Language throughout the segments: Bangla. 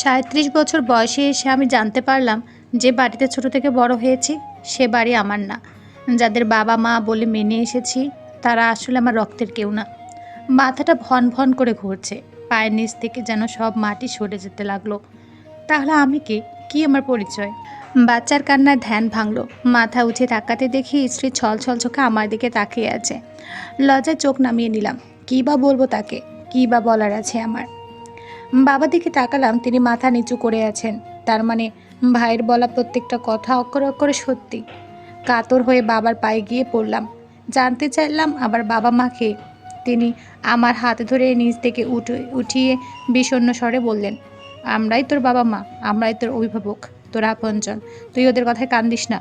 সাঁত্রিশ বছর বয়সে এসে আমি জানতে পারলাম যে বাড়িতে ছোট থেকে বড় হয়েছি, সে বাড়ি আমার না। যাদের বাবা মা বলে মেনে এসেছি, তারা আসলে আমার রক্তের কেউ না। মাথাটা ভন ভন করে ঘুরছে, পায়ের নিচ থেকে যেন সব মাটি সরে যেতে লাগল। তাহলে আমি কে? কি আমার পরিচয়? বাচ্চার কান্নায় ধ্যান ভাঙলো। মাথা উঠে তাকাতে দেখি স্ত্রী ছল ছল চোখে আমার দিকে তাকিয়ে আছে। লজ্জায় চোখ নামিয়ে নিলাম। কী বা বলব তাকে? কী বা বলার আছে আমার? বাবা দিকে তাকালাম, তিনি মাথা নিচু করে আছেন। তার মানে ভাইয়ের বলা প্রত্যেকটা কথা অক্ষরে অক্ষরে সত্যি। কাতর হয়ে বাবার পায়ে গিয়ে পড়লাম। জানতে চাইলাম আবার বাবা মাকে। তিনি আমার হাত ধরে নিচ থেকে উঠে উঠিয়ে বিষণ্ণ স্বরে বললেন, আমরাই তোর বাবা মা, আমরাই তোর অভিভাবক, তোর আপনজন। তুই ওদের কথায় কান্দিস না।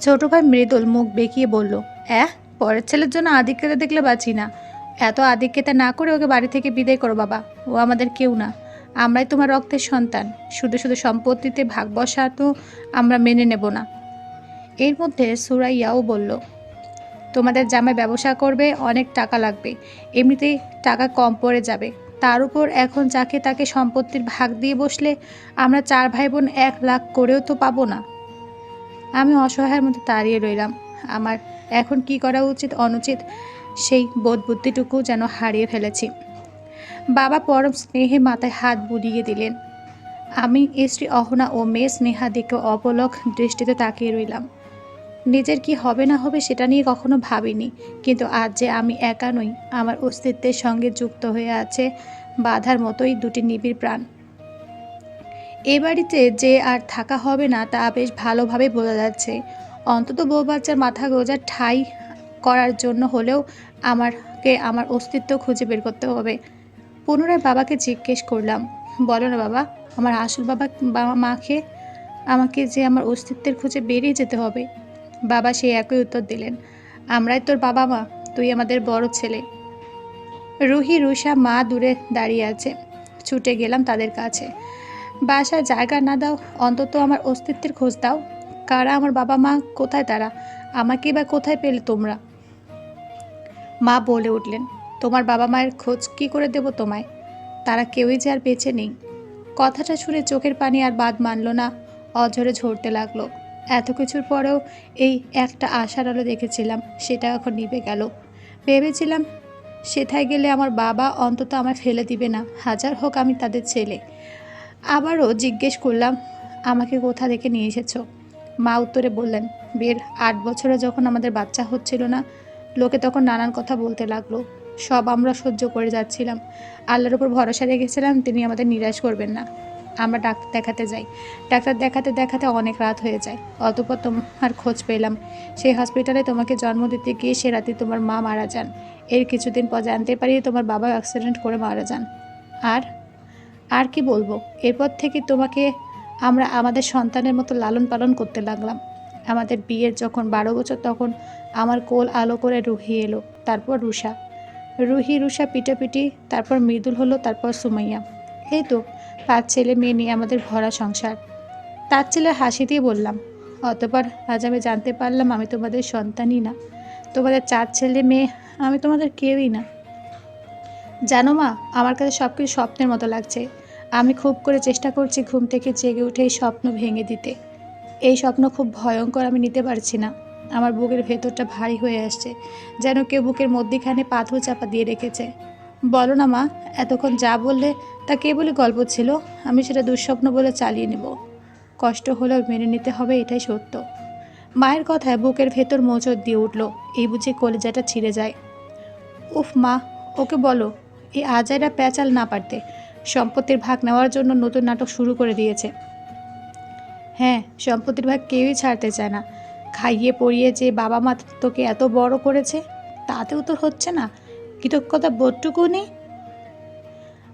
ছোট ভাই মৃদুল মুখ বেঁকিয়ে বলল অ্যাহ পরের ছেলের জন্য আদিক্যতা দেখলে বাঁচি না। এত আদিক্যতা না করে ওকে বাড়ি থেকে বিদায় করো বাবা। ও আমাদের কেউ না। আমরাই তোমার রক্তের সন্তান। শুধু শুধু সম্পত্তিতে ভাগ বসা তো আমরা মেনে নেব না। এর মধ্যে সুরাইয়াও বলল, তোমাদের জামাই ব্যবসা করবে, অনেক টাকা লাগবে। এমনিতেই টাকা কম পড়ে যাবে। তার উপর এখন যাকে তাকে সম্পত্তির ভাগ দিয়ে বসলে আমরা চার ভাই বোন এক লাখ করেও তো পাবো না। আমি অসহায়ের মতো দাঁড়িয়ে রইলাম। আমার এখন কি করা উচিত, অনুচিত সেই বোধ বুদ্ধিটুকু যেন হারিয়ে ফেলেছি। বাবা পরম স্নেহে মাথায় হাত বুলিয়ে দিলেন। আমি স্ত্রী অহনা ও মেয়ে স্নেহা দিকে অপলক দৃষ্টিতে তাকিয়ে রইলাম। নিজের কি হবে না হবে সেটা নিয়ে কখনো ভাবিনি, কিন্তু আজ যে আমি একা নই, আমার অস্তিত্বের সঙ্গে যুক্ত হয়ে আছে বাধার মতোই দুটি নিবিড় প্রাণ। এ বাড়িতে যে আর থাকা হবে না তা বেশ ভালোভাবে বোঝা যাচ্ছে। অন্তত বউ বাচ্চার মাথা গোজার ঠাই করার জন্য হলেও আমারকে আমার অস্তিত্ব খুঁজে বের করতে হবে। পুনরায় বাবাকে জিজ্ঞেস করলাম, বলো না বাবা, আমার আসল বাবা বাবা মাকে আমাকে যে আমার অস্তিত্বের খুঁজে বেরিয়ে যেতে হবে? বাবা সেই একই উত্তর দিলেন, আমরাই তোর বাবা মা, তুই আমাদের বড় ছেলে। রুহি রুষা মা দূরে দাঁড়িয়ে আছে, ছুটে গেলাম তাদের কাছে। বাসায় জায়গা না দাও, অন্তত আমার অস্তিত্বের খোঁজ দাও। কারা আমার বাবা মা, কোথায় তারা? আমাকে বা কোথায় পেলে তোমরা? মা বলে উঠলেন, তোমার বাবা মায়ের খোঁজ কি করে দেব তোমায়? তারা কেউই যে আর বেঁচে নেই। কথাটা শুনে চোখের পানি আর বাদ মানল না, অঝরে ঝরতে লাগল। এত কিছুর পরেও এই একটা আশার আলো দেখেছিলাম, সেটা এখন নিভে গেল। ভেবেছিলাম, সেথায় গেলে আমার বাবা অন্তত আমায় ফেলে দিবে না। হাজার হোক আমি তাদের ছেলে। আবারও জিজ্ঞেস করলাম, আমাকে কোথা থেকে নিয়ে এসেছ? মা উত্তরে বললেন বিয়ের আট বছরে যখন আমাদের বাচ্চা হচ্ছিল না লোকে তখন নানান কথা বলতে লাগল। সব আমরা সহ্য করে যাচ্ছিলাম। আল্লাহর উপর ভরসা রেখেছিলাম, তিনি আমাদের নিরাশ করবেন না। আমরা ডাক্তার দেখাতে যাই। ডাক্তার দেখাতে দেখাতে অনেক রাত হয়ে যায়। অতপর তোমার খোঁজ পেলাম। সেই হসপিটালে তোমাকে জন্ম দিতে গিয়ে সে রাতে তোমার মা মারা যান। এর কিছুদিন পর জানতে পারি তোমার বাবা অ্যাক্সিডেন্ট করে মারা যান। আর? আর কি বলব? এরপর থেকে তোমাকে আমরা আমাদের সন্তানের মতো লালন পালন করতে লাগলাম। আমাদের বিয়ের যখন বারো বছর, তখন আমার কোল আলো করে রুহি এলো, তারপর রুষা। রুহি, রুষা পিটাপিটি তারপর মৃদুল হলো, তারপর সুমাইয়া। এই তো, পাঁচ ছেলে মেয়ে নিয়ে আমাদের ভরা সংসার। তার ছেলে হাসি দিয়ে বললাম অতপর আজ আমি জানতে পারলাম আমি তোমাদের সন্তানই না। তোমাদের চার ছেলে মেয়ে, আমি তোমাদের কেউই না। জানো মা, আমার কাছে সব কিছু স্বপ্নের মতো লাগছে। আমি খুব করে চেষ্টা করছি ঘুম থেকে জেগে উঠে এই স্বপ্ন ভেঙে দিতে। এই স্বপ্ন খুব ভয়ঙ্কর, আমি নিতে পারছি না। আমার বুকের ভেতরটা ভারী হয়ে আসছে, যেন কেউ বুকের মধ্যিখানে পাথর চাপা দিয়ে রেখেছে। বলো না মা, এতক্ষণ যা বললে তা কেবলই গল্প ছিল, আমি সেটা দুঃস্বপ্ন বলে চালিয়ে নেব। কষ্ট হলেও মেনে নিতে হবে, এটাই সত্য। মায়ের কথায় বুকের ভেতর মোচড় দিয়ে উঠল, এই বুঝে কলেজাটা ছিঁড়ে যায়। উফ মা, ওকে বলো, এই আজাইরা প্যাচাল না পারতে, সম্পত্তির ভাগ নেওয়ার জন্য নতুন নাটক শুরু করে দিয়েছে। হ্যাঁ সম্পত্তির ভাগ কেউই ছাড়তে চায় না। খাইয়ে পড়িয়ে যে বাবা মা তোকে এত বড় করেছে, তাতেও তো হচ্ছে না। কৃতজ্ঞতা বোধটুকু নেই।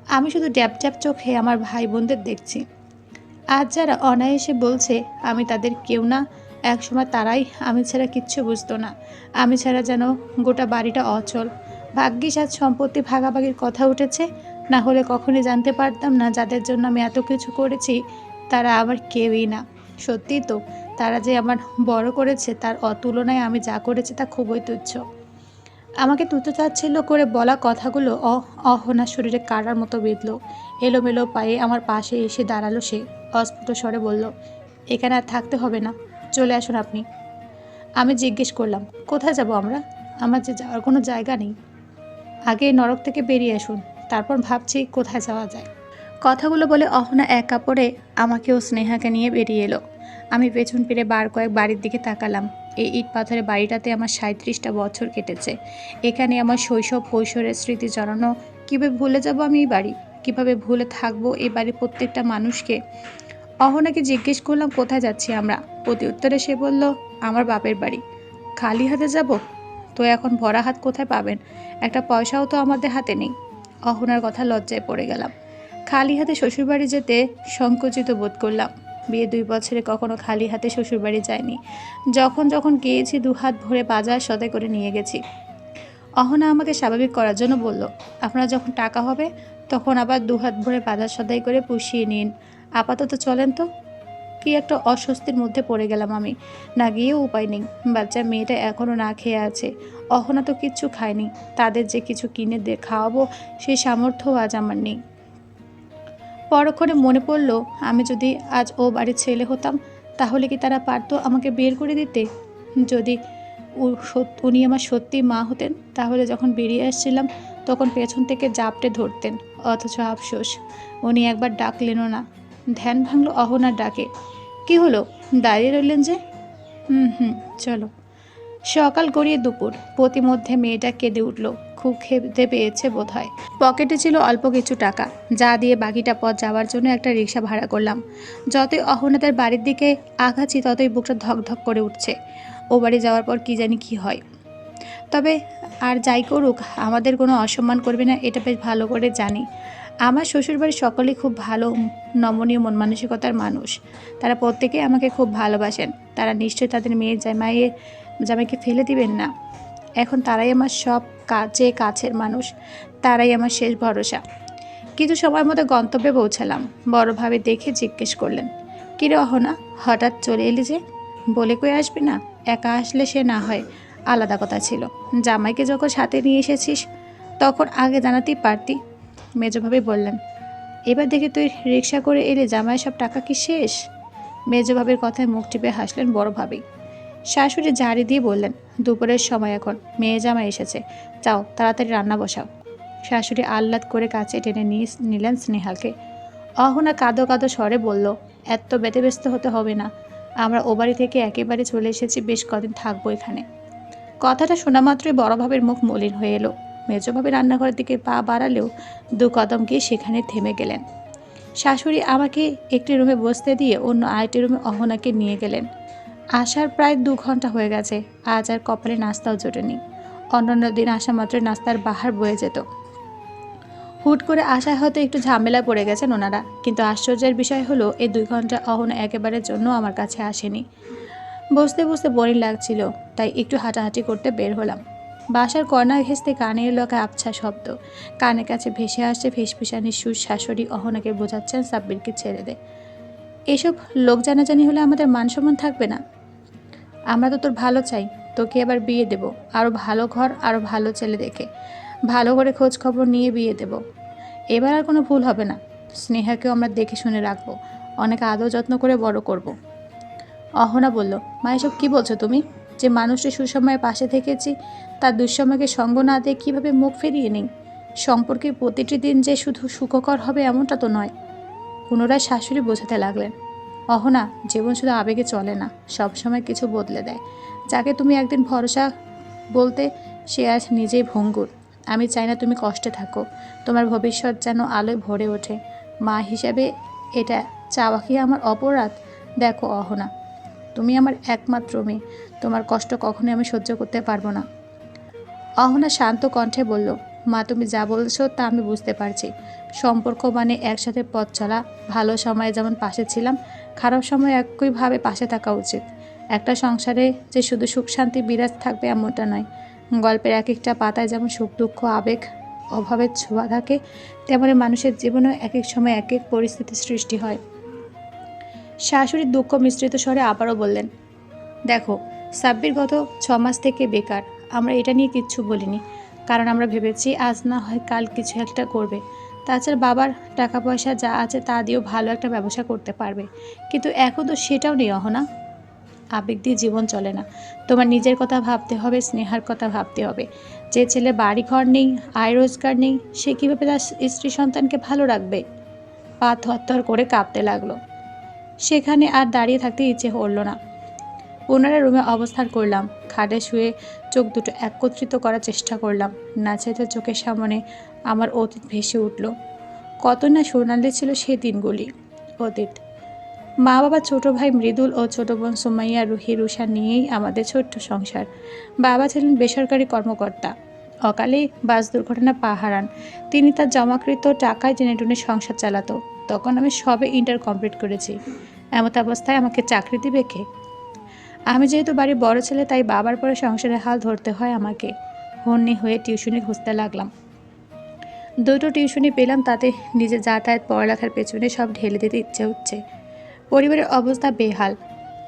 আমি শুধু ড্যাপ ড্যাপ চোখে আমার ভাই বোনদের দেখছি। আজ যারা অনায়াসে বলছে, আমি তাদের কেউ না, একসময় তারাই, আমি ছাড়া কিচ্ছু বুঝতো না। আমি ছাড়া যেন গোটা বাড়িটা অচল। ভাগ্যিস আজ সম্পত্তি ভাগাভাগির কথা উঠেছে। না হলে কখনই জানতে পারতাম না যাদের জন্য আমি এত কিছু করেছি তারা আমার কেউই না। সত্যিই তো, তারা যে আমার বড় করেছে, তার অতুলনায় আমি যা করেছি তা খুবই তুচ্ছ। আমাকে তুচ্ছতাচ্ছিল্য করে বলা কথাগুলো অ, অহনা শরীরে কারার মতো বিঁধল। এলোমেলো পায়ে আমার পাশে এসে দাঁড়াল সে। অস্ফুট স্বরে বলল, এখানে আর থাকতে হবে না, চলে আসুন আপনি। আমি জিজ্ঞেস করলাম, কোথায় যাব আমরা? আমার যে যাওয়ার কোনো জায়গা নেই। আগে নরক থেকে বেরিয়ে আসুন, তারপর ভাবছি কোথায় যাওয়া যায়। কথাগুলো বলে অহনা এক কাপড়ে ও স্নেহাকে নিয়ে বেরিয়ে এলো। আমি পেছন ফিরে বার কয়েক বাড়ির দিকে তাকালাম। এই ইট পাথরের বাড়িটাতে আমার সাঁত্রিশটা বছর কেটেছে। এখানে আমার শৈশব কৈশোরের স্মৃতি জড়ানো। কীভাবে ভুলে যাব আমি এই বাড়ি? কীভাবে ভুলে থাকব এই বাড়ির প্রত্যেকটা মানুষকে? অহনাকে জিজ্ঞেস করলাম, কোথায় যাচ্ছি আমরা? প্রতি উত্তরে সে বলল, আমার বাপের বাড়ি। খালি হাতে যাব? তো এখন ভরা হাত কোথায় পাবেন? একটা পয়সাও তো আমাদের হাতে নেই। অহনার কথা লজ্জায় পড়ে গেলাম। খালি হাতে শ্বশুরবাড়ি যেতে সংকুচিত বোধ করলাম। বিয়ে দুই বছরে কখনো খালি হাতে শ্বশুরবাড়ি যায়নি। যখন যখন গিয়েছি দু হাত ভরে বাজার সদাই করে নিয়ে গেছি। অহনা আমাকে স্বাভাবিক করার জন্য বলল, আপনার যখন টাকা হবে, তখন আবার দু হাত ভরে বাজার সদাই করে পুষিয়ে নিন। আপাতত চলেন তো। কি একটা অস্বস্তির মধ্যে পড়ে গেলাম আমি। না গিয়েও উপায় নেই। বাচ্চা মেয়েটা এখনও না খেয়ে আছে। অহনা তো কিচ্ছু খায়নি। তাদের যে কিছু কিনে দিয়ে খাওয়াবো সেই সামর্থ্যও আজ আমার নেই। পরক্ষণে মনে পড়ল, আমি যদি আজ ও বাড়ির ছেলে হতাম, তাহলে কি তারা পারতো আমাকে বের করে দিতে? যদি উনি আমার সত্যি মা হতেন, তাহলে যখন বেরিয়ে আসছিলাম, তখন পেছন থেকে জাপটে ধরতেন, অথচ আফসোস, উনি একবার ডাকলেনও না। ধ্যান ভাঙলো অহনার ডাকে, কি হলো? দাঁড়িয়ে রইলেন যে? হুম হুম, চলো। সকাল গড়িয়ে দুপুর, প্রতিমধ্যে মেয়েটা কেঁদে উঠল খুব খেতে পেয়েছে বোধ হয় পকেটে ছিল অল্প কিছু টাকা। যা দিয়ে বাকিটা পথ যাওয়ার জন্য একটা রিক্সা ভাড়া করলাম। যতই অহনাদের বাড়ির দিকে আগাচ্ছি, ততই বুকটা ধকধক করে উঠছে। ও বাড়ি যাওয়ার পর কি জানি কি হয়। তবে আর যাই করুক, আমাদের কোনো অসম্মান করবে না, এটা বেশ ভালো করে জানি। আমার শ্বশুরবাড়ির সকলেই খুব ভালো, নমনীয়, মন মানসিকতার মানুষ। তারা প্রত্যেকেই আমাকে খুব ভালোবাসেন। তারা নিশ্চয়ই তাদের মেয়ের জামাইয়ে, জামাইকে ফেলে দিবেন না। এখন তারাই আমার সব কাজে কাছের মানুষ, তারাই আমার শেষ ভরসা। কিছু সময় মতো গন্তব্যে পৌঁছালাম। বড়ভাবে দেখে জিজ্ঞেস করলেন কিরে অহনা, হঠাৎ চলে এলি যে? বলে কই আসবি না? একা আসলে সে না হয়, আলাদা কথা ছিল। জামাইকে যখন সাথে নিয়ে এসেছিস, তখন আগে জানাতেই পারতি। মেজভাবে বললেন, এবার দেখে তুই রিক্সা করে এলে জামাই সব টাকা কি শেষ? মেজভাবের কথায় মুখ টিপে হাসলেন বড়ভাবেই। শাশুড়ি ঝাড়ি দিয়ে বললেন, দুপুরের সময় এখন, মেয়ে জামা এসেছে। যাও, তাড়াতাড়ি রান্না বসাও। শাশুড়ি আহ্লাদ করে কাছে টেনে নিয়ে নিলেন স্নেহাকে অহনা কাঁদো কাঁদো স্বরে বলল, এত ব্যতিব্যস্ত হতে হবে না। আমরা ও বাড়ি থেকে একেবারে চলে এসেছি, বেশ কদিন থাকব এখানে। কথাটা শোনা মাত্রই বড়ভাবের মুখ মলিন হয়ে এলো। মেজভাবে রান্নাঘরের দিকে পা বাড়ালেও দু কদম গিয়ে সেখানে থেমে গেলেন। শাশুড়ি আমাকে একটি রুমে বসতে দিয়ে অন্য আরেকটি রুমে অহনাকে নিয়ে গেলেন। আসার প্রায় দু ঘণ্টা হয়ে গেছে। আজ আর কপালে নাস্তাও জোটেনি। অন্যান্য দিন আসা মাত্র নাস্তার বাহার বয়ে যেত। হুট করে আসায় হয়তো একটু ঝামেলা পড়ে গেছেন ওনারা, কিন্তু আশ্চর্যের বিষয় হলো এই দুই ঘণ্টা অহনা একেবারের জন্য আমার কাছে আসেনি। বসতে বসতে বোরিং লাগছিল, তাই একটু হাঁটাহাঁটি করতে বের হলাম। বাসার কর্নার ঘেঁচতে কানে এলো এক আবছা শব্দ। কানের কাছে ভেসে আসছে ফেসফেসানির সুর শাশুড়ি অহনাকে বোঝাচ্ছেন সাব্বিরকে ছেড়ে দে। এসব লোক জানাজানি হলে আমাদের মান সম্মান থাকবে না? আমরা তো তোর ভালো চাই, তোকে এবার বিয়ে দেব। আরও ভালো ঘর আরও ভালো ছেলে দেখে। ভালো করে খোঁজ খবর নিয়ে বিয়ে দেব। এবার আর কোনো ভুল হবে না। স্নেহাকেও আমরা দেখে শুনে রাখব। অনেক আদর যত্ন করে বড় করব। অহনা বলল, মা, এসব কী বলছো তুমি? যে মানুষটি সুসময়ে পাশে থেকেছি, তার দুঃসময়কে সঙ্গ না দিয়ে কীভাবে মুখ ফিরিয়ে নেই? সম্পর্কের প্রতিটি দিন যে শুধু সুখকর হবে এমনটা তো নয়। পুনরায় শাশুড়ি বোঝাতে লাগলেন। অহনা, জীবন শুধু আবেগে চলে না সবসময় কিছু বদলে দেয়। যাকে তুমি একদিন ভরসা বলতে সে আজ নিজেই ভঙ্গুর। আমি চাই না তুমি কষ্টে থাকো, তোমার ভবিষ্যৎ যেন আলোয় ভরে ওঠে। মা হিসাবে এটা চাওয়া কি আমার অপরাধ? দেখো অহনা, তুমি আমার একমাত্র মেয়ে, তোমার কষ্ট কখনোই আমি সহ্য করতে পারব না। অহনা শান্ত কণ্ঠে বলল, মা, তুমি যা বলছো তা আমি বুঝতে পারছি। সম্পর্ক মানে একসাথে পথ চলা। ভালো সময়ে যেমন পাশে ছিলাম খারাপ সময় একইভাবে পাশে থাকা উচিত। একটা সংসারে যে শুধু সুখ, শান্তি, বিরাজ থাকবে এমনটা নয়। গল্পের এক একটা পাতায় যেমন সুখ, দুঃখ, আবেগ অভাবের ছোঁয়া থাকে, তেমনি মানুষের জীবনেও এক এক সময় এক এক পরিস্থিতির সৃষ্টি হয়। শাশুড়ির দুঃখ মিশ্রিত স্বরে আবারও বললেন, দেখো, সাব্বির গত ছ মাস থেকে বেকার। আমরা এটা নিয়ে কিচ্ছু বলিনি। কারণ আমরা ভেবেছি আজ না হয় কাল কিছু একটা করবে। তাছাড়া বাবার টাকা পয়সা যা আছে তা দিয়েও ভালো একটা ব্যবসা করতে পারবে। কিন্তু এখন তো সেটাও নেই, অহনা। আবেগ দিয়ে জীবন চলে না। তোমার নিজের কথা ভাবতে হবে, স্নেহার কথা ভাবতে হবে। যে ছেলে বাড়ি ঘর নেই, আয় রোজগার নেই, সে কীভাবে তার স্ত্রী সন্তানকে ভালো রাখবে? পা থরথর করে কাঁপতে লাগল। সেখানে আর দাঁড়িয়ে থাকতে ইচ্ছে হলো না। পুনরায় রুমে অবস্থান করলাম। খাটে শুয়ে চোখ দুটো একত্রিত করার চেষ্টা করলাম। নাচাইতে চোখের সামনে আমার অতীত ভেসে উঠল। কত না সোনালি ছিল সেই দিনগুলি। অতীত। মা বাবা ছোট ভাই মৃদুল ও ছোট বোন সুমাইয়া, রুহি রুষা নিয়েই আমাদের ছোট্ট সংসার। বাবা ছিলেন বেসরকারি কর্মকর্তা। অকালে বাস দুর্ঘটনা পা হারান তিনি তার জমাকৃত টাকায় টেনে টুনে সংসার চালাতো। তখন আমি সবে ইন্টার কমপ্লিট করেছি। এমত অবস্থায় আমাকে চাকরি দিবে কে? আমি যেহেতু বাড়ির বড় ছেলে, তাই বাবার পরে সংসারের হাল ধরতে হয় আমাকে। হন্যে হয়ে টিউশনি খুঁজতে লাগলাম। দুটো টিউশনি পেলাম, তাতে নিজে যাতায়াত, পড়ালেখার পেছনে সব ঢেলে দিতে ইচ্ছে হচ্ছে। পরিবারের অবস্থা বেহাল।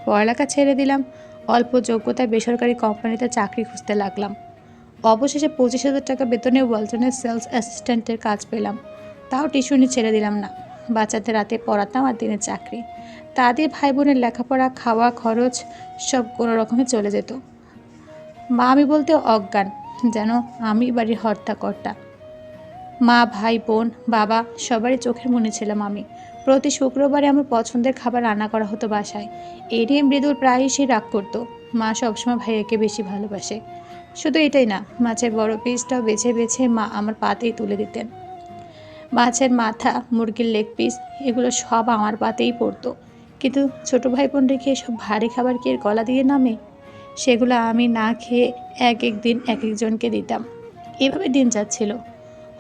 পড়ালেখা ছেড়ে দিলাম, অল্প যোগ্যতায় বেসরকারি কোম্পানিতে চাকরি খুঁজতে লাগলাম। অবশেষে পঁচিশ হাজার টাকা বেতনে ওয়ালটনের সেলস অ্যাসিস্ট্যান্টের কাজ পেলাম। তাও টিউশনি ছেড়ে দিলাম না। বাচ্চাদের রাতে পড়াতাম আর দিনের চাকরি। তাদের ভাই বোনের লেখাপড়া, খাওয়া, খরচ সব কোনো রকমে চলে যেত। মা আমি বলতে অজ্ঞান, যেন আমি বাড়ির হর্তাকর্তা। মা, ভাই, বোন, বাবা সবারই চোখের মনে ছিলাম আমি। প্রতি শুক্রবারে আমার পছন্দের খাবার রান্না করা হতো বাসায়। নিয়ে মৃদুল প্রায়ই সে রাগ করতো। মা সবসময় ভাইয়াকে বেশি ভালোবাসে। শুধু এটাই না, মাছের বড় পিসটাও বেছে বেছে মা আমার পাতেই তুলে দিতেন। মাছের মাথা, মুরগির লেগ পিস এগুলো সব আমার পাতেই পড়তো। কিন্তু ছোট ভাই বোন রেখে সব ভারী খাবার কি গলা দিয়ে নামে? সেগুলো আমি না খেয়ে এক এক দিন এক একজনকে দিতাম। এভাবে দিন যাচ্ছিল।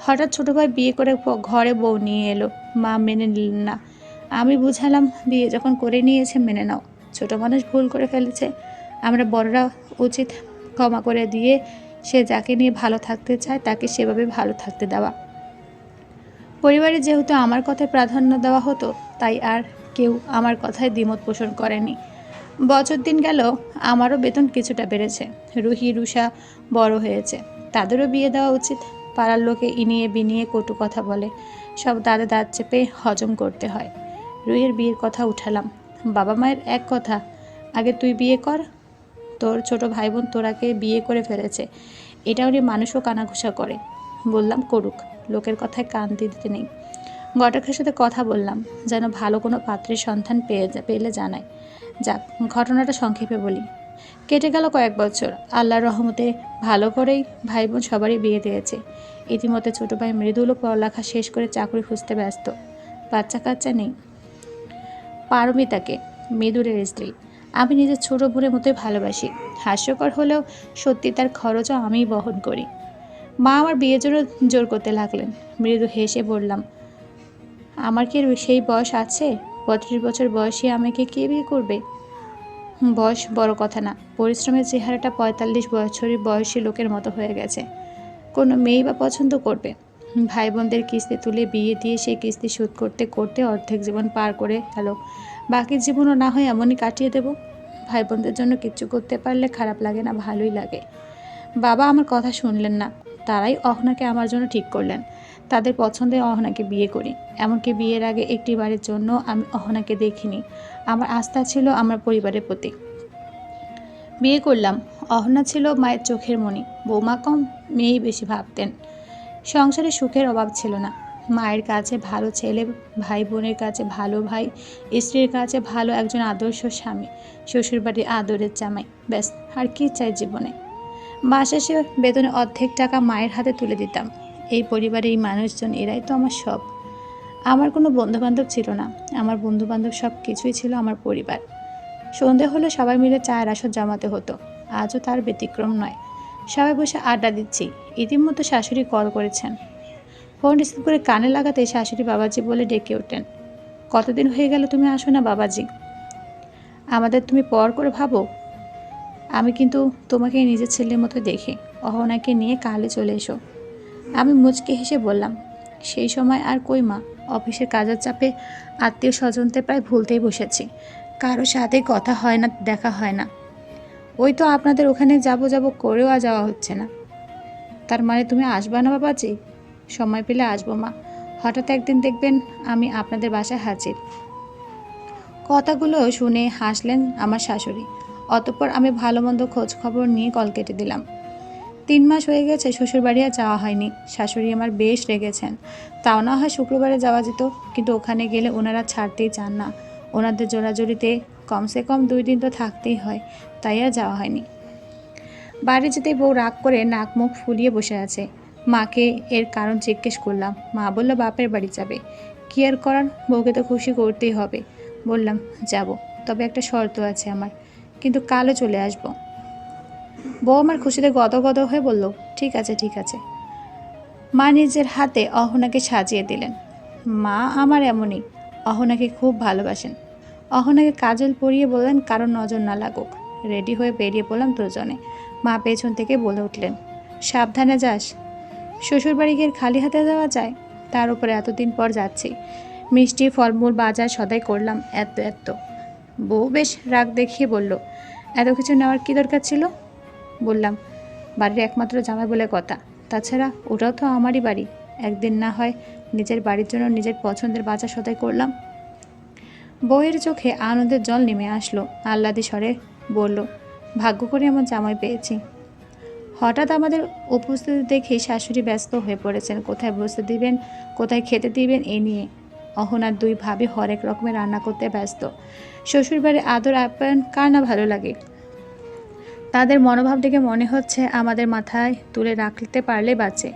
হঠাৎ ছোট ভাই বিয়ে করে ঘরে বউ নিয়ে এলো। মা মেনে নিলেন না। আমি বুঝালাম, বিয়ে যখন করে নিয়েছে, মেনে নাও। ছোট মানুষ ভুল করে ফেলেছে। আমরা বড়রা উচিত ক্ষমা করে দিয়ে সে যাকে নিয়ে ভালো থাকতে চায়, তাকে সেভাবে ভালো থাকতে দেওয়া। পরিবারে যেহেতু আমার কথায় প্রাধান্য দেওয়া হতো, তাই আর কেউ আমার কথায় দ্বিমত পোষণ করেনি। বছর দিন গেল, আমারও বেতন কিছুটা বেড়েছে। রুহি, রুষা বড় হয়েছে। তাদেরও বিয়ে দেওয়া উচিত। পাড়ার লোকে ইনিয়ে বিনিয়ে কটু কথা বলে। সব দাঁতে দাঁত চেপে হজম করতে হয়। রুহির বিয়ের কথা উঠালাম। বাবা মায়ের এক কথা, আগে তুই বিয়ে কর। তোর ছোট ভাই বোন তোরাকে বিয়ে করে ফেলেছে। এটা উনি মানুষও কানাঘুষা করে। বললাম, করুক। লোকের কথায় কান দিতে নেই। ঘটকের সাথে কথা বললাম, যেন ভালো কোনো পাত্রের সন্ধান পেয়ে পেলে জানায়। যাক, ঘটনাটা সংক্ষেপে বলি। কেটে গেল কয়েক বছর। আল্লাহর রহমতে ভালো করেই ভাই বোন সবারই বিয়ে দিয়েছে। ইতিমধ্যে ছোট ভাই মৃদুলও পড়ালেখা শেষ করে চাকরি খুঁজতে ব্যস্ত। বাচ্চা কাচ্চা নেই। পারমিতাকে, মৃদুলের স্ত্রী। আমি নিজের ছোট বোনের মতোই ভালোবাসি। হাস্যকর হলেও সত্যি তার খরচও আমিই বহন করি। মা আমার বিয়ের জন্য জোর করতে লাগলেন। মৃদু হেসে বললাম আমার কি সেই বয়স আছে? পঁয়ত্রিশ বছর বয়সে আমাকে কে বিয়ে করবে? বয়স বড় কথা না। পরিশ্রমের চেহারাটা পঁয়তাল্লিশ বছরের বয়সী লোকের মতো হয়ে গেছে। কোনো মেয়েই বা পছন্দ করবে? ভাই বোনদের কিস্তি তুলে বিয়ে দিয়ে সেই কিস্তি শোধ করতে করতে অর্ধেক জীবন পার করে গেল। বাকি জীবনও না হয় এমনই কাটিয়ে দেব। ভাই বোনদের জন্য কিচ্ছু করতে পারলে খারাপ লাগে না, ভালোই লাগে। বাবা আমার কথা শুনলেন না। তারাই অহনাকে আমার জন্য ঠিক করলেন। তাদের পছন্দে অহনাকে বিয়ে করি। এমনকি বিয়ের আগে একটি বারের জন্য আমি অহনাকে দেখিনি। আমার আস্থা ছিল আমার পরিবারের প্রতি। বিয়ে করলাম। অহনা ছিল মায়ের চোখের মণি। বৌমা কম, মেয়েই বেশি ভাবতেন। সংসারে সুখের অভাব ছিল না। মায়ের কাছে ভালো ছেলে ভাই বোনের কাছে ভালো ভাই, স্ত্রীর কাছে ভালো একজন আদর্শ স্বামী, শ্বশুরবাড়ির আদরের জামাই। ব্যাস, আর কি চাই জীবনে? মাস শেষে বেতনে অর্ধেক টাকা মায়ের হাতে তুলে দিতাম। এই পরিবারে এই মানুষজন, এরাই তো আমার সব। আমার কোনো বন্ধুবান্ধব ছিল না। আমার বন্ধুবান্ধব সব কিছুই ছিল আমার পরিবার। সন্ধে হলে, সবাই মিলে চায়ের আসর জমাতে হতো। আজও তার ব্যতিক্রম নয়। সবাই বসে আড্ডা দিচ্ছি। ইতিমধ্যে শাশুড়ি কল করেছেন। ফোন রিসিভ করে কানে লাগাতে শাশুড়ি বাবাজি বলে ডেকে ওঠেন। কতদিন হয়ে গেল তুমি আসো না বাবাজি? আমাদের তুমি পর করে ভাবো। আমি কিন্তু তোমাকে নিজের ছেলের মতো দেখি। অহনাকে নিয়ে কালে চলে এসো। আমি মুচকে হেসে বললাম, সেই সময় আর কই মা? অফিসের কাজের চাপে আত্মীয় স্বজনদের প্রায় ভুলতেই বসেছি। কারও সাথে কথা হয় না, দেখা হয় না। ওই তো আপনাদের ওখানে যাব যাব করেও আর যাওয়া হচ্ছে না। তার মানে তুমি আসবা না বাবাজি? সময় পেলে আসব মা। হঠাৎ একদিন দেখবেন আমি আপনাদের বাসায় হাজির। কথাগুলো শুনে হাসলেন আমার শাশুড়ি। অতঃপর আমি ভালো মন্দ খোঁজ খবর নিয়ে কল কেটে দিলাম। তিন মাস হয়ে গেছে শ্বশুরবাড়ি আর যাওয়া হয়নি। শাশুড়ি আমার বেশ রেগেছেন। তাও না হয় শুক্রবারে যাওয়া যেত, কিন্তু ওখানে গেলে ওনারা ছাড়তেই চান না। ওনাদের জোড়াজোড়িতে কমসে কম দুই দিন তো থাকতেই হয়, তাই আর যাওয়া হয়নি। বাড়ি যেতে বউ রাগ করে নাক মুখ ফুলিয়ে বসে আছে। মাকে এর কারণ জিজ্ঞেস করলাম, মা বলল, বাপের বাড়ি যাবে। কি আর করার? বউকে তো খুশি করতেই হবে। বললাম, যাব, তবে একটা শর্ত আছে আমার, কিন্তু কালও চলে আসব। বউ আমার খুশিতে গদগদ হয়ে বলল, ঠিক আছে ঠিক আছে। মা নিজের হাতে অহনাকে সাজিয়ে দিলেন। মা আমার এমনই, অহনাকে খুব ভালোবাসেন। অহনাকে কাজল পরিয়ে বললেন, কারও নজর না লাগুক। রেডি হয়ে বেরিয়ে পড়লাম দুজনে। মা পেছন থেকে বলে উঠলেন, সাবধানে যাস। শ্বশুরবাড়ি গিয়ে খালি হাতে যাওয়া যায়? তার উপরে এতদিন পর যাচ্ছি। মিষ্টি, ফলমূল, বাজার সদাই করলাম, এত এত। বউ বেশ রাগ দেখিয়ে বলল, এত কিছু নেওয়ার কী দরকার ছিল? বললাম, বাড়ির একমাত্র জামাই বলে কথা। তাছাড়া ওটাও তো আমারই বাড়ি। একদিন না হয় নিজের বাড়ির জন্য নিজের পছন্দের বাজার সদাই করলাম। বউয়ের চোখে আনন্দের জল নেমে আসলো। আহ্লাদি স্বরে বলল, ভাগ্য করে আমার জামাই পেয়েছি। হঠাৎ আমাদের উপস্থিতি দেখে শাশুড়ি ব্যস্ত হয়ে পড়েছেন। কোথায় বসতে দিবেন? কোথায় খেতে দিবেন? এ নিয়ে অহনার দুই ভাবি হরেক রকমের রান্না করতে ব্যস্ত। শ্বশুরবাড়ির আদর আপ্যায়ন কার না ভালো লাগে? তাদের মনোভাব দেখে মনে হচ্ছে আমাদের মাথায় তুলে রাখতে পারলে বাঁচে।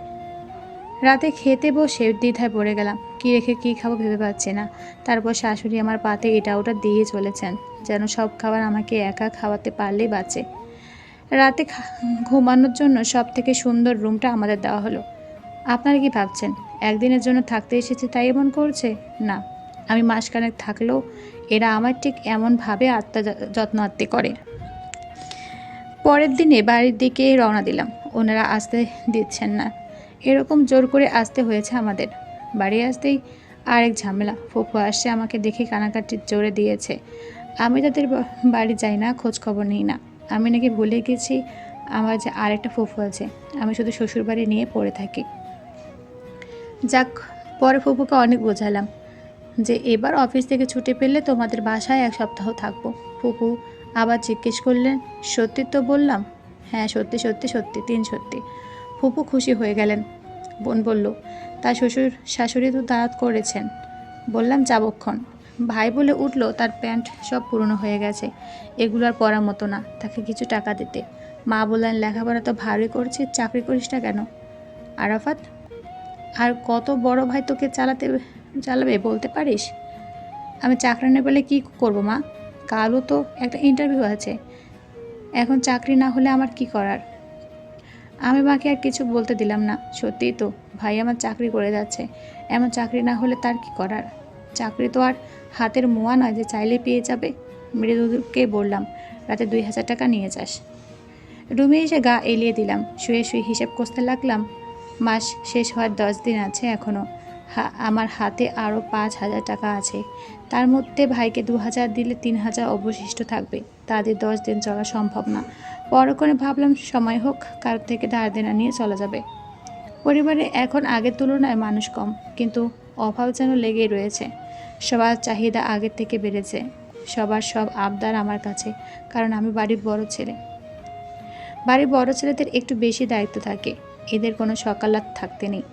রাতে খেতে বসে দ্বিধায় পড়ে গেলাম, কি রেখে কি খাব ভেবে পাচ্ছি না। তারপর শাশুড়ি আমার পাতে এটা ওটা দিয়ে চলেছেন, যেন সব খাবার আমাকে একা খাওয়াতে পারলেই বাঁচে। রাতে ঘুমানোর জন্য সব থেকে সুন্দর রুমটা আমাদের দেওয়া হলো। আপনারা কি ভাবছেন, একদিনের জন্য থাকতে এসেছে তাই এমন করছে? না, আমি মাসখানেক থাকলেও এরা আমার ঠিক এমনভাবে আত্মা যত্ন আত্মি করে। পরের দিনে বাড়ির দিকে রওনা দিলাম। ওনারা আসতে দিচ্ছেন না। এরকম জোর করে আসতে হয়েছে আমাদের। বাড়ি আসতেই আরেক ঝামেলা। ফুফু আসছে, আমাকে দেখে কানাকাটি জোরে দিয়েছে। আমি তাদের বাড়ি যাই না, খোঁজ খবর নিই না। আমি নাকি ভুলে গেছি আমার যে আরেকটা ফুফু আছে। আমি শুধু শ্বশুর বাড়ি নিয়ে পড়ে থাকি। যাক, পরে ফুপুকে অনেক বোঝালাম যে এবার অফিস থেকে ছুটি পেলে তোমাদের বাসায় এক সপ্তাহ থাকব। ফুপু আবার জিজ্ঞেস করলেন, সত্যি তো বললাম? হ্যাঁ সত্যি সত্যি সত্যি, তিন সত্যি। ফুপু খুশি হয়ে গেলেন। বোন বলল, তার শ্বশুর, শাশুড়ি তো দাঁত করেছেন। বললাম, যাবক্ষণ। ভাই বলে উঠল, তার প্যান্ট সব পুরনো হয়ে গেছে। এগুলো আর পরার মতো না, তাকে কিছু টাকা দিতে। মা বললেন, লেখাপড়া তো ভারী করছিস, চাকরি করিস না কেন? আরাফাত, আর কত বড় ভাই তোকে চালাতে, চালাবে বলতে পারিস? আমি চাকরি নেই বলে কী করব মা? কালও তো একটা ইন্টারভিউ আছে। এখন চাকরি না হলে আমার কি করার? আমি মাকে আর কিছু বলতে দিলাম না। সত্যিই তো, ভাই আমার চাকরি করে যাচ্ছে। এমন চাকরি না হলে তার কি করার? চাকরি তো আর হাতের মোয়া নয় যে চাইলে পেয়ে যাবে। মৃদুকে বললাম, রাতে দুই হাজার টাকা নিয়ে যাস। রুমে এসে গা এলিয়ে দিলাম। শুয়ে শুয়ে হিসেব করতে লাগলাম, মাস শেষ হওয়ার দশ দিন আছে এখনও আমার হাতে আরও পাঁচ হাজার টাকা আছে। তার মধ্যে ভাইকে দু হাজার দিলে তিন হাজার অবশিষ্ট থাকবে। তাদের দশ দিন চলা সম্ভব না। পরক্ষণে ভাবলাম, সময় হোক কার থেকে ধার দেনা নিয়ে চলা যাবে। পরিবারে এখন আগের তুলনায় মানুষ কম, কিন্তু অভাব যেন লেগেই রয়েছে। সবার চাহিদা আগের থেকে বেড়েছে। সবার সব আবদার আমার কাছে, কারণ আমি বাড়ির বড় ছেলে। বাড়ির বড় ছেলেদের একটু বেশি দায়িত্ব থাকে। এদের কোনো সকালাত থাকতে নেই।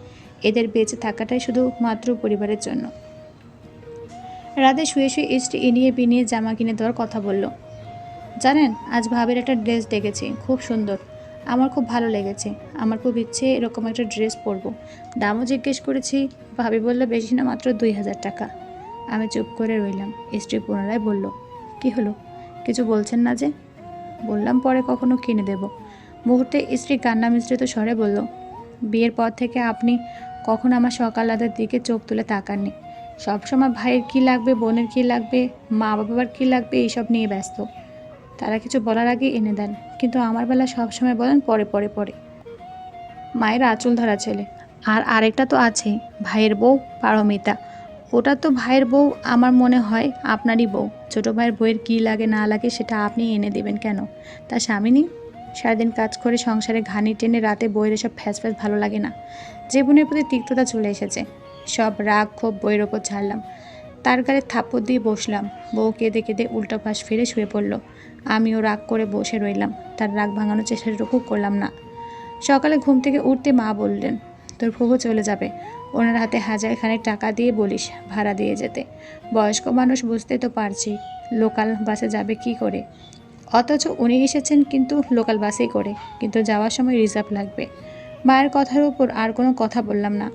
এদের বেঁচে থাকাটাই শুধু মাত্র পরিবারের জন্য। রাতে শুয়ে শুয়ে স্ত্রী এনিয়ে বিনিয়ে জামা কিনে দেওয়ার কথা বলল। জানেন, আজ ভাবের একটা ড্রেস দেখেছি, খুব সুন্দর। আমার খুব ভালো লেগেছে। আমার খুব ইচ্ছে এরকম একটা ড্রেস পরবো। দামও জিজ্ঞেস করেছি, ভাবি বলল, বেশি না, মাত্র দুই হাজার টাকা। আমি চুপ করে রইলাম। স্ত্রী পুনরায় বলল, কি হলো? কিছু বলছেন না যে? বললাম, পরে কখনো কিনে দেব। মুহূর্তে স্ত্রী কান্না মিশ্রিত স্বরে বলল, বিয়ের পর থেকে আপনি কখন আমার সকাল সকালাদের দিকে চোখ তুলে তাকাননি। সবসময় ভাইয়ের কী লাগবে, বোনের কী লাগবে মা বাবার কী লাগবে, এইসব নিয়ে ব্যস্ত। তারা কিছু বলার আগে এনে দেন, কিন্তু আমার বেলা সবসময় বলেন পরে পরে পরে। মায়ের আঁচল ধরা ছেলে। আর আরেকটা তো আছে ভাইয়ের বউ পারমিতা। ওটা তো ভাইয়ের বউ, আমার মনে হয় আপনারই বউ। ছোটো ভাইয়ের বউয়ের কী লাগে, না লাগে, সেটা আপনি এনে দেবেন কেন? তার স্বামী নেই? সারাদিন কাজ করে সংসারে ঘানি টেনে রাতে বইয়ের এসব ফ্যাস ফ্যাস ভালো লাগে না। জীবনের প্রতি তিক্ততা চলে এসেছে। সব রাগ, ক্ষোভ বইয়ের ওপর ছাড়লাম। তার গালে থাপ্পড় দিয়ে বসলাম। বউ কেঁদে কেঁদে উল্টো পাশ ফিরে শুয়ে পড়ল। আমিও রাগ করে বসে রইলাম। তার রাগ ভাঙানোর চেষ্টাটুকু করলাম না। সকালে ঘুম থেকে উঠতে মা বললেন, তোর ফুফু চলে যাবে। ওনার হাতে হাজার খানেক টাকা দিয়ে বলিস ভাড়া দিয়ে যেতে। বয়স্ক মানুষ বুঝতে তো পারছি, লোকাল বাসে যাবে কি করে? অথচ উনি এসেছেন কিন্তু লোকাল বাসেই করে। কিন্তু যাওয়ার সময় রিজার্ভ লাগবে। মায়ের কথার উপর আর কোনো কথা বললাম না।